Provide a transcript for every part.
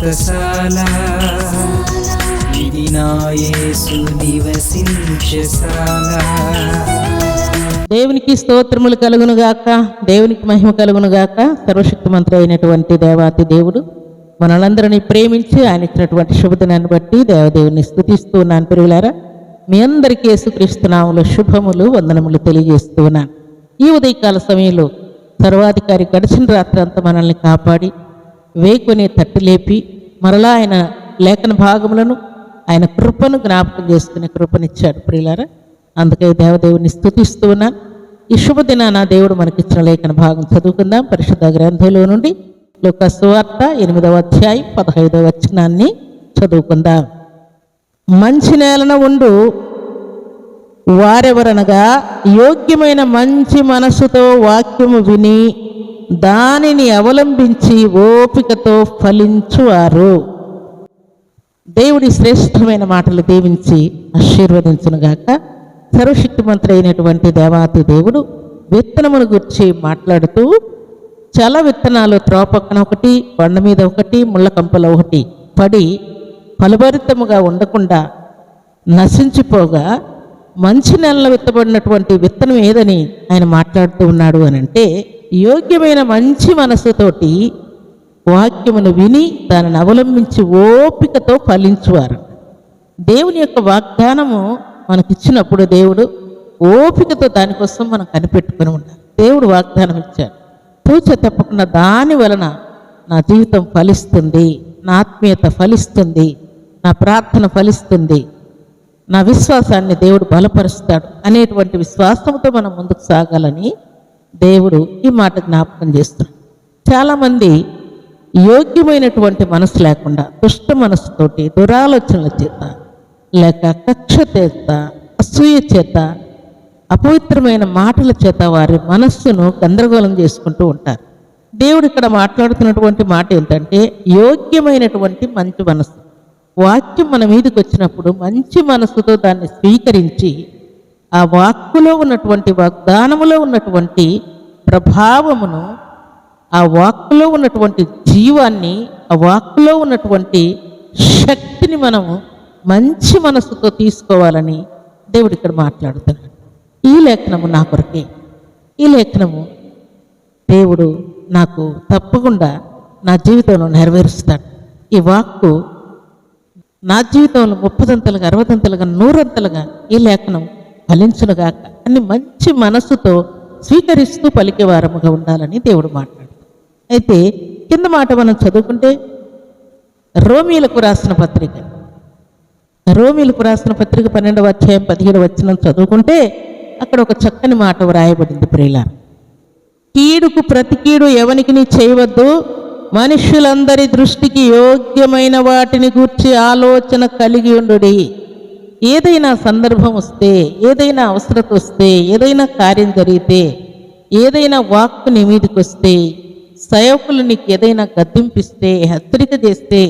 వ్రతశాల ఇది నివసించశాల దేవునికి స్తోత్రములు కలుగును గాక. దేవునికి మహిమ కలుగును గాక. సర్వశక్తి మంత్రి అయినటువంటి దేవాతి దేవుడు మనలందరినీ ప్రేమించి ఆయన ఇచ్చినటువంటి శుభదినాన్ని బట్టి దేవదేవుని స్థుతిస్తూ ఉన్నాను పెరుగులారా మీ అందరికీ యేసుక్రీస్తునాములు శుభములు వందనములు తెలియజేస్తూ ఉన్నాను. ఈ ఉదయకాల సమయంలో సర్వాధికారి గడిచిన రాత్రి అంతా మనల్ని కాపాడి వేకుని తట్టు లేపి మరలా ఆయన లేఖన భాగములను ఆయన కృపను జ్ఞాపకం చేసుకునే కృపనిచ్చాడు. ప్రియులారా అందుకే దేవదేవుని స్థుతిస్తూ ఉన్నాను. ఈ శుభదినాన దేవుడు మనకిచ్చిన లేఖన భాగం చదువుకుందాం. పరిశుద్ధ గ్రంథంలో నుండి లోక సువార్త ఎనిమిదవ అధ్యాయం పదహైదవ వచనాన్ని చదువుకుందాం. మంచి నేలన ఉండు వారెవరనగా యోగ్యమైన మంచి మనసుతో వాక్యము విని దానిని అవలంబించి ఓపికతో ఫలించువారు. దేవుడి శ్రేష్టమైన మాటలు దీవించి ఆశీర్వదించునుగాక. సర్వశక్తిమంతుడు అయినటువంటి దేవాతి దేవుడు విత్తనమును గురించి మాట్లాడుతూ చల విత్తనాలు త్రోపక్కన ఒకటి బండ మీద ఒకటి ముళ్ళ కంపలో ఒకటి. పడి ఫలభరితముగా ఉండకుండా నశించిపోగా మంచి నెలలో విత్తబడినటువంటి విత్తనం ఏదని ఆయన మాట్లాడుతూ ఉన్నాడు అని అంటే యోగ్యమైన మంచి మనసుతోటి వాక్యమును విని దానిని అవలంబించి ఓపికతో ఫలించువారు. దేవుని యొక్క వాగ్దానము మనకిచ్చినప్పుడు దేవుడు ఓపికతో దానికోసం మనం కనిపెట్టుకుని ఉండాలి. దేవుడు వాగ్దానం ఇచ్చాడు. తూచ తప్పకుండా దాని వలన నా జీవితం ఫలిస్తుంది నా ఆత్మీయత ఫలిస్తుంది నా ప్రార్థన ఫలిస్తుంది నా విశ్వాసాన్ని దేవుడు బలపరుస్తాడు అనేటువంటి విశ్వాసంతో మనం ముందుకు సాగాలని దేవుడు ఈ మాట జ్ఞాపకం చేస్తున్నాడు చాలామంది యోగ్యమైనటువంటి మనసు లేకుండా దుష్ట మనసుతోటి దురాలోచనల చేత లేక కక్ష చేత అసూయ చేత అపవిత్రమైన మాటల చేత వారి మనస్సును గందరగోళం చేసుకుంటూ ఉంటారు. దేవుడు ఇక్కడ మాట్లాడుతున్నటువంటి మాట ఏంటంటే యోగ్యమైనటువంటి మంచి మనసు. వాక్యం మన మీదకి వచ్చినప్పుడు మంచి మనసుతో దాన్ని స్వీకరించి ఆ వాక్కులో ఉన్నటువంటి వాగ్దానములో ఉన్నటువంటి ప్రభావమును ఆ వాక్కులో ఉన్నటువంటి జీవాన్ని ఆ వాక్కులో ఉన్నటువంటి శక్తిని మనము మంచి మనసుతో తీసుకోవాలని దేవుడు ఇక్కడ మాట్లాడుతున్నాడు. ఈ లేఖనము నా కొరకే. ఈ లేఖనము దేవుడు నాకు తప్పకుండా నా జీవితంలో నెరవేరుస్తాడు. ఈ వాక్కు నా జీవితంలో ముప్పదంతలుగా అరవదంతలుగా నూరంతలుగా ఈ లేఖనం ఫలించునుగాక అని మంచి మనస్సుతో స్వీకరిస్తూ పలికేవారముగా ఉండాలని దేవుడు మాట్లాడు. అయితే కింద మాట మనం చదువుకుంటే రోమీలకు రాసిన పత్రిక. రోమిలకు రాసిన పత్రిక పన్నెండవ అధ్యాయం పదిహేడు వచ్చిన చదువుకుంటే అక్కడ ఒక చక్కని మాట వ్రాయబడింది ప్రియుల కీడుకు ప్రతి కీడు ఎవనికి చేయవద్దు. మనుషులందరి దృష్టికి యోగ్యమైన వాటిని గూర్చి ఆలోచన కలిగి ఉండుడి. ఏదైనా సందర్భం వస్తే ఏదైనా అవసరత వస్తే ఏదైనా కార్యం జరిగితే ఏదైనా వాక్కు నీ మీదకి వస్తే సయోకులు నీకు ఏదైనా గద్దింపిస్తే హెచ్చరిక చేస్తే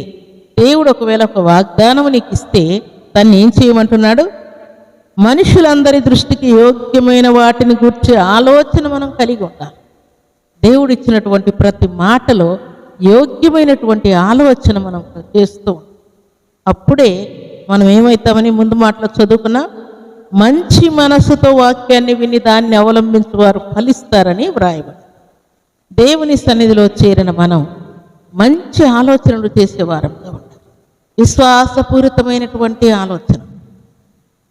దేవుడు ఒకవేళ ఒక వాగ్దానం నీకు ఇస్తే దాన్ని ఏం చేయమంటున్నాడు మనుషులందరి దృష్టికి యోగ్యమైన వాటిని గురించి ఆలోచన మనం కలిగి ఉండాలి దేవుడు ఇచ్చినటువంటి ప్రతి మాటలో యోగ్యమైనటువంటి ఆలోచన మనం చేస్తూ ఉంటాం. అప్పుడే మనం ఏమవుతామని ముందు మాటలు చదువుకున్నా మంచి మనసుతో వాక్యాన్ని విని దాన్ని అవలంబించేవారు ఫలిస్తారని వ్రాయబడి దేవుని సన్నిధిలో చేరిన మనం మంచి ఆలోచనలు చేసేవారంగా ఉండాలి. విశ్వాసపూరితమైనటువంటి ఆలోచన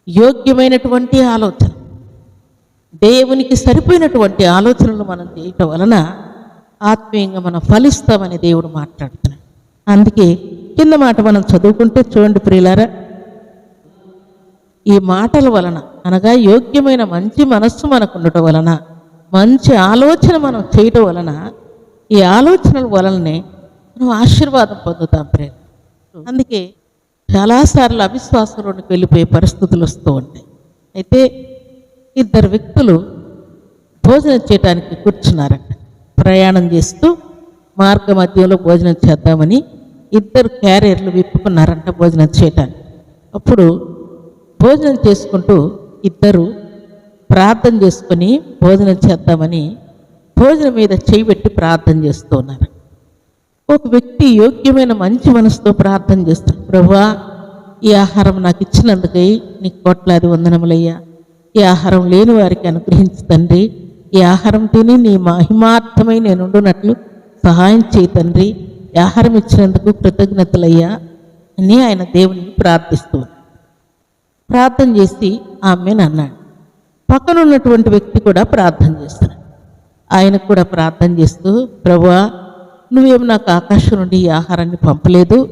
యోగ్యమైనటువంటి ఆలోచన దేవునికి సరిపోయినటువంటి ఆలోచనలు మనం చేయటం వలన ఆత్మీయంగా మనం ఫలిస్తామని దేవుడు మాట్లాడుతున్నాడు. అందుకే కింద మాట మనం చదువుకుంటే చూడండి ప్రియులారా ఈ మాటల వలన అనగా యోగ్యమైన మంచి మనస్సు మనకు ఉండటం వలన మంచి ఆలోచన మనం చేయటం వలన ఈ ఆలోచనల వలననే మనం ఆశీర్వాదం పొందుతాం ప్రేమ. అందుకే చాలాసార్లు అవిశ్వాసంలోనికి వెళ్ళిపోయే పరిస్థితులు వస్తూ ఉంటాయి. అయితే ఇద్దరు వ్యక్తులు భోజనం చేయడానికి కూర్చున్నారట. ప్రయాణం చేస్తూ మార్గ మధ్యలో భోజనం చేద్దామని ఇద్దరు క్యారియర్లు విప్పుకున్నారంట భోజనం చేయటానికి. అప్పుడు భోజనం చేసుకుంటూ ఇద్దరు ప్రార్థన చేసుకొని భోజనం చేద్దామని భోజనం మీద చేయి పెట్టి ప్రార్థన చేస్తూ ఉన్నారు. ఒక వ్యక్తి యోగ్యమైన మంచి మనసుతో ప్రార్థన చేస్తాడు. ప్రభువా ఈ ఆహారం నాకు ఇచ్చినందుకై నీకు కోట్లాది వందనములయ్యా. ఈ ఆహారం లేని వారికి అనుగ్రహించు తండ్రి. ఈ ఆహారం తిని నీ మహిమార్థమై నేను ఉండునట్లు సహాయం చేయి తండ్రి. ఈ ఆహారం ఇచ్చినందుకు కృతజ్ఞతలయ్యా అని ఆయన దేవుని ప్రార్థిస్తూ ప్రార్థన చేసి ఆమెను అన్నాడు పక్కన ఉన్నటువంటి వ్యక్తి కూడా ప్రార్థన చేస్తున్నాడు ఆయనకు కూడా ప్రార్థన చేస్తూ ప్రభువా నువ్వేం నాకు ఆకాశం నుండి ఈ ఆహారాన్ని పంపలేదు.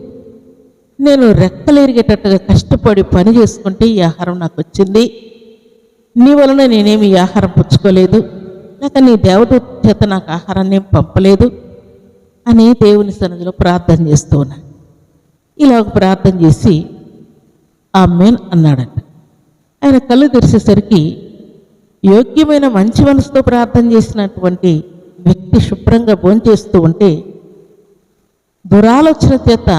నేను రెక్కలేరిగేటట్టుగా కష్టపడి పని చేసుకుంటే ఈ ఆహారం నాకు వచ్చింది. నీ వలన నేనేమి ఈ ఆహారం పుచ్చుకోలేదు. లేక నీ దేవదూత చేత నాకు ఆహారాన్ని పంపలేదు. అని దేవుని సన్నిధిలో ప్రార్థన చేస్తూ ఉన్నాను ఇలా ఒక ప్రార్థన చేసి ఆమెన్ అన్నాడట. ఆయన కళ్ళు తెరిచేసరికి యోగ్యమైన మంచి మనసుతో ప్రార్థన చేసినటువంటి వ్యక్తి శుభ్రంగా భోంచేస్తూ ఉంటే దురాలోచన చేత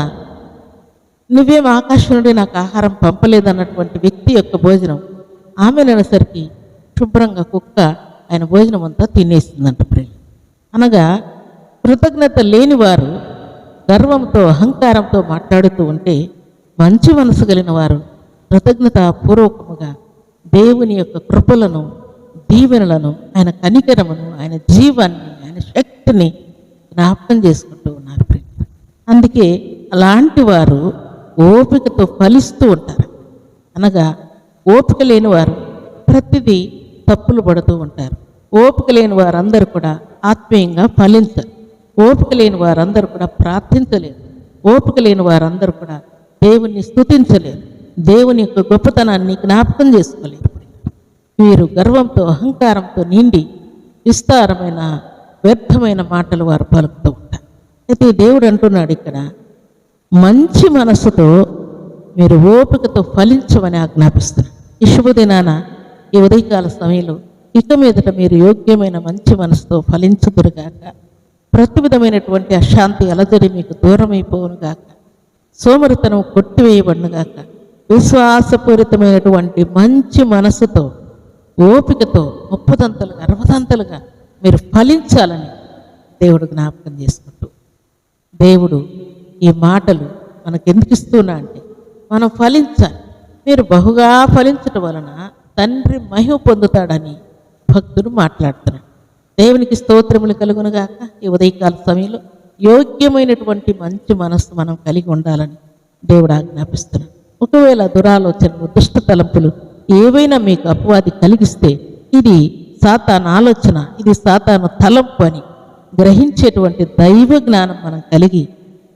నువ్వేం ఆకాశం నుండి నాకు ఆహారం పంపలేదన్నటువంటి వ్యక్తి యొక్క భోజనం ఆమె అనేసరికి శుభ్రంగా కుక్క ఆయన భోజనం అంతా తినేస్తుందంట ప్రియ అనగా కృతజ్ఞత లేనివారు గర్వంతో అహంకారంతో మాట్లాడుతూ ఉంటే మంచి మనసు కలిగిన వారు కృతజ్ఞత పూర్వకముగా దేవుని యొక్క కృపలను దీవెనలను ఆయన కనికరమును ఆయన జీవాన్ని ఆయన శక్తిని జ్ఞాపకం చేసుకుంటూ ఉన్నారు అందుకే అలాంటి వారు ఓపికతో ఫలిస్తూ ఉంటారు. అనగా ఓపిక లేని వారు ప్రతిదీ తప్పులు పడుతూ ఉంటారు. ఓపిక లేని వారందరూ కూడా ఆత్మీయంగా ఫలించరు. ఓపిక లేని వారందరూ కూడా ప్రార్థించలేరు. ఓపిక లేని వారందరూ కూడా దేవుణ్ణి స్థుతించలేరు దేవుని యొక్క గొప్పతనాన్ని జ్ఞాపకం చేసుకోలేరు వీరు గర్వంతో అహంకారంతో నిండి విస్తారమైన వ్యర్థమైన మాటలు వారు పలుకుతూ ఉంటారు. అయితే దేవుడు అంటున్నాడు ఇక్కడ మంచి మనసుతో మీరు ఓపికతో ఫలించమని ఆజ్ఞాపిస్తున్నారు. ఈ శుభదినాన ఈ ఉదయకాల సమయంలో ఇక మీదట మీరు యోగ్యమైన మంచి మనసుతో ఫలించుదురుగాక ప్రతి విధమైనటువంటి అశాంతి అలజడి మీకు దూరమైపోవునుగాక సోమరితనం కొట్టివేయబడునుగాక విశ్వాసపూరితమైనటువంటి మంచి మనసుతో ఓపికతో ముప్పదంతలుగా అరవదంతలుగా మీరు ఫలించాలని దేవుడు జ్ఞాపకం చేసుకుంటూ దేవుడు ఈ మాటలు మనకు ఎందుకు ఇస్తున్నా అంటే మనం ఫలించాలి. మీరు బహుగా ఫలించటం వలన తండ్రి మహిమ పొందుతాడని భక్తుడు మాట్లాడుతున్నాడు. దేవునికి స్తోత్రములు కలుగునుగాక ఈ ఉదయకాల సమయంలో. యోగ్యమైనటువంటి మంచి మనస్సు మనం కలిగి ఉండాలని దేవుడు ఆజ్ఞాపిస్తున్నాడు. ఒకవేళ దురాలోచనలు దుష్ట తలంపులు ఏవైనా మీకు అపవాది కలిగిస్తే ఇది సాతాను ఆలోచన ఇది సాతాను తలంపు అని గ్రహించేటువంటి దైవ జ్ఞానం మనం కలిగి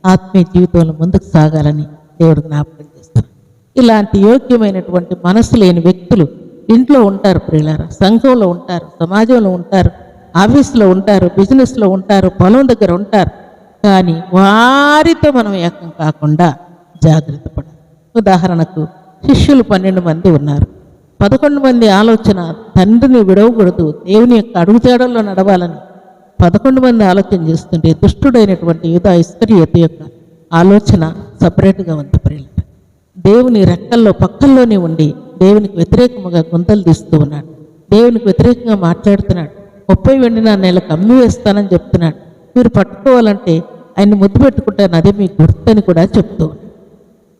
ఆత్మీయ జీవితంలో ముందుకు సాగాలని దేవుడు జ్ఞాపకం చేస్తారు ఇలాంటి యోగ్యమైనటువంటి మనసు లేని వ్యక్తులు ఇంట్లో ఉంటారు ప్రియులారా. సంఘంలో ఉంటారు సమాజంలో ఉంటారు ఆఫీసులో ఉంటారు బిజినెస్లో ఉంటారు పొలం దగ్గర ఉంటారు. కానీ వారితో మనం ఏకం కాకుండా జాగ్రత్త పడాలి. ఉదాహరణకు శిష్యులు పన్నెండు మంది ఉన్నారు. పదకొండు మంది ఆలోచన తండ్రిని విడవకూడదు దేవుని యొక్క అడుగుజాడల్లో నడవాలని. పదకొండు మంది ఆలోచన చేస్తుంటే దుష్టుడైనటువంటి యూదా ఇస్కరియోతు యొక్క ఆలోచన సపరేట్గా ఉంది ప్రియుల దేవుని రెక్కల్లో పక్కల్లోనే ఉండి దేవునికి వ్యతిరేకముగా గుంతలు తీస్తూ ఉన్నాడు. దేవునికి వ్యతిరేకంగా మాట్లాడుతున్నాడు. ముప్పై వెండి నా నెలకు అమ్మి వేస్తానని చెప్తున్నాడు. మీరు పట్టుకోవాలంటే ఆయన్ని ముద్దు పెట్టుకుంటాను అదే మీ గుర్తని కూడా చెప్తూ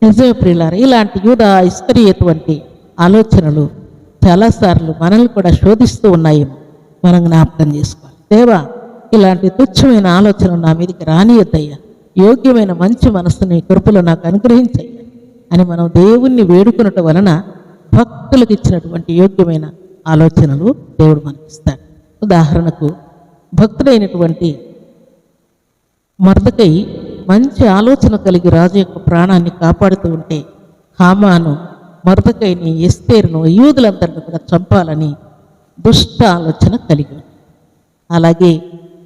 నిజమే ప్రియులారు ఇలాంటి యూద ఇస్కరియేటువంటి ఆలోచనలు చాలాసార్లు మనల్ని కూడా శోధిస్తూ ఉన్నాయి మనం జ్ఞాపకం చేసుకోవాలి. దేవా ఇలాంటి తుచ్చమైన ఆలోచనలు నా మీదకి రానియద్దయ్యా. యోగ్యమైన మంచి మనస్సుని కృపలో నాకు అనుగ్రహించయ్యా అని మనం దేవుణ్ణి వేడుకునట వలన భక్తులకు ఇచ్చినటువంటి యోగ్యమైన ఆలోచనలు దేవుడు మనకిస్తాడు. ఉదాహరణకు భక్తుడైనటువంటి మరదకై మంచి ఆలోచన కలిగి రాజు యొక్క ప్రాణాన్ని కాపాడుతూ ఉంటే హామాను మరదకైని ఎస్తేరును యూదులందరిని కూడా చంపాలని దుష్ట ఆలోచన కలిగి అలాగే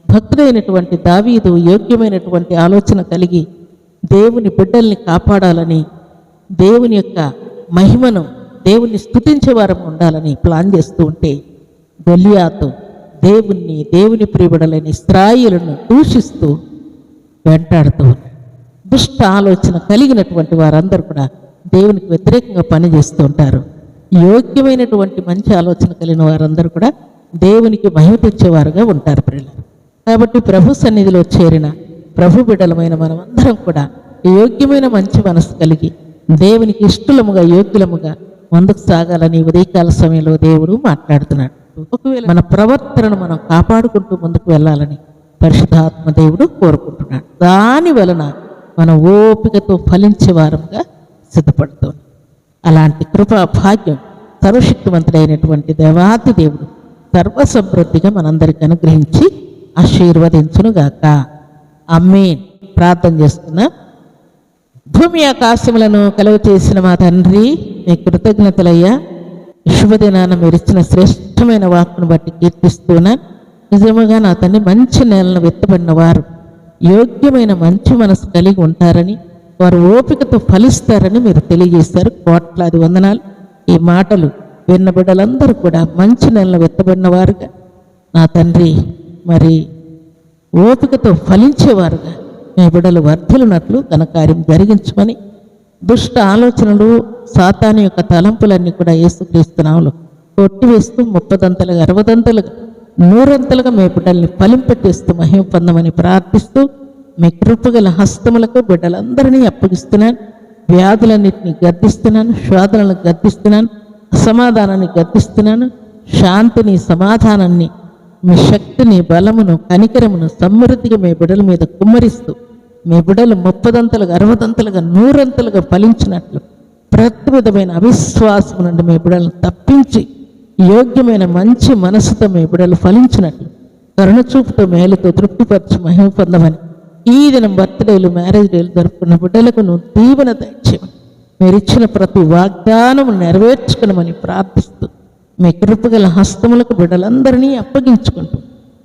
భక్తుడైనటువంటి దావీదు యోగ్యమైనటువంటి ఆలోచన కలిగి దేవుని బిడ్డల్ని కాపాడాలని దేవుని యొక్క మహిమను దేవుణ్ణి స్థుతించేవారం ఉండాలని ప్లాన్ చేస్తూ ఉంటే గొలియాతు దేవుణ్ణి దేవుని ప్రియబడలేని స్థాయిలను దూషిస్తూ వెంటాడుతూ ఉన్నాడు దుష్ట ఆలోచన కలిగినటువంటి వారందరూ కూడా దేవునికి వ్యతిరేకంగా పనిచేస్తూ ఉంటారు. యోగ్యమైనటువంటి మంచి ఆలోచన కలిగిన వారందరూ కూడా దేవునికి మహిమ తెచ్చేవారుగా ఉంటారు ప్రజలు కాబట్టి ప్రభు సన్నిధిలో చేరిన ప్రభు బిడలమైన మనమందరం కూడా యోగ్యమైన మంచి మనసు కలిగి దేవునికి ఇష్టలముగా యోగ్యులముగా ముందుకు సాగాలని ఉదయకాల సమయంలో దేవుడు మాట్లాడుతున్నాడు. ఒకవేళ మన ప్రవర్తనను మనం కాపాడుకుంటూ ముందుకు వెళ్ళాలని పరిశుద్ధాత్మ దేవుడు కోరుకుంటున్నాడు. దాని వలన మన ఓపికతో ఫలించే వారంగా సిద్ధపడుతుంది. అలాంటి కృపా భాగ్యం సర్వశక్తివంతుడైనటువంటి దేవాతి దేవుడు సర్వసమృద్ధిగా మనందరికి అనుగ్రహించి ఆశీర్వదించునుగాక. అమ్మే ప్రార్థన చేస్తున్నా భూమి ఆకాశములను కలువ చేసిన మా తండ్రి మీ కృతజ్ఞతలయ్యా ఈ శుభదినాన మీరు ఇచ్చిన శ్రేష్టమైన వాక్కును బట్టి కీర్తిస్తున్నాను నిజముగా నా తండ్రి మంచి నేలను వెత్తబడిన వారు యోగ్యమైన మంచి మనసు కలిగి ఉంటారని వారు ఓపికతో ఫలిస్తారని మీరు తెలియజేశారు. కోట్లాది వందనాలు. ఈ మాటలు విన్న బిడ్డలందరూ కూడా మంచి నెలను వెత్తబడిన వారుగా నా తండ్రి మరి ఓపికతో ఫలించేవారుగా మీ బిడ్డలు వర్ధిల్లునట్లు తన కార్యం జరిగించమని దుష్ట ఆలోచనలు సాతాను యొక్క తలంపులన్నీ కూడా ఏసుక్రీస్తున్నాములు కొట్టివేస్తూ ముప్పదంతలుగా అరవదంతలుగా నూరంతలుగా మీ బిడ్డల్ని ఫలింపచేస్తూ మహిమ పొందమని ప్రార్థిస్తూ మీ కృపగల హస్తములకు బిడ్డలందరినీ అప్పగిస్తున్నాను. వ్యాధులన్నింటినీ గర్దిస్తున్నాను శోధనలను గర్దిస్తున్నాను అసమాధానాన్ని గర్దిస్తున్నాను శాంతిని సమాధానాన్ని మీ శక్తిని బలమును కనికరమును సమృద్ధిగా మీ బిడల మీద కుమ్మరిస్తూ మీ బిడలు ముప్పదంతలుగా అరవదంతలుగా నూరంతలుగా ఫలించినట్లు ప్రతి విధమైన అవిశ్వాసం నుండి మీ బిడలను తప్పించి యోగ్యమైన మంచి మనసుతో మీ బిడలు ఫలించినట్లు కరుణ చూపుతో మేలుతో తృప్తిపరిచి మహిమ పొందమని ఈ దినం బర్త్డేలు మ్యారేజ్ డేలు జరుపుకున్న బిడ్డలకు నువ్వు దీవెన దయచేయమని మీరు ఇచ్చిన ప్రతి వాగ్దానము నెరవేర్చుకునమని ప్రార్థిస్తూ మీ కృపగల హస్తములకు బిడ్డలందరినీ అప్పగించుకుంటూ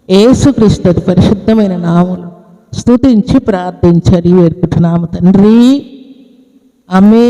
ఏసుక్రీస్తు పరిశుద్ధమైన నాములు స్తుతించి ప్రార్థించి అడిగి వేడుకుంటున్నాము తండ్రి. అమే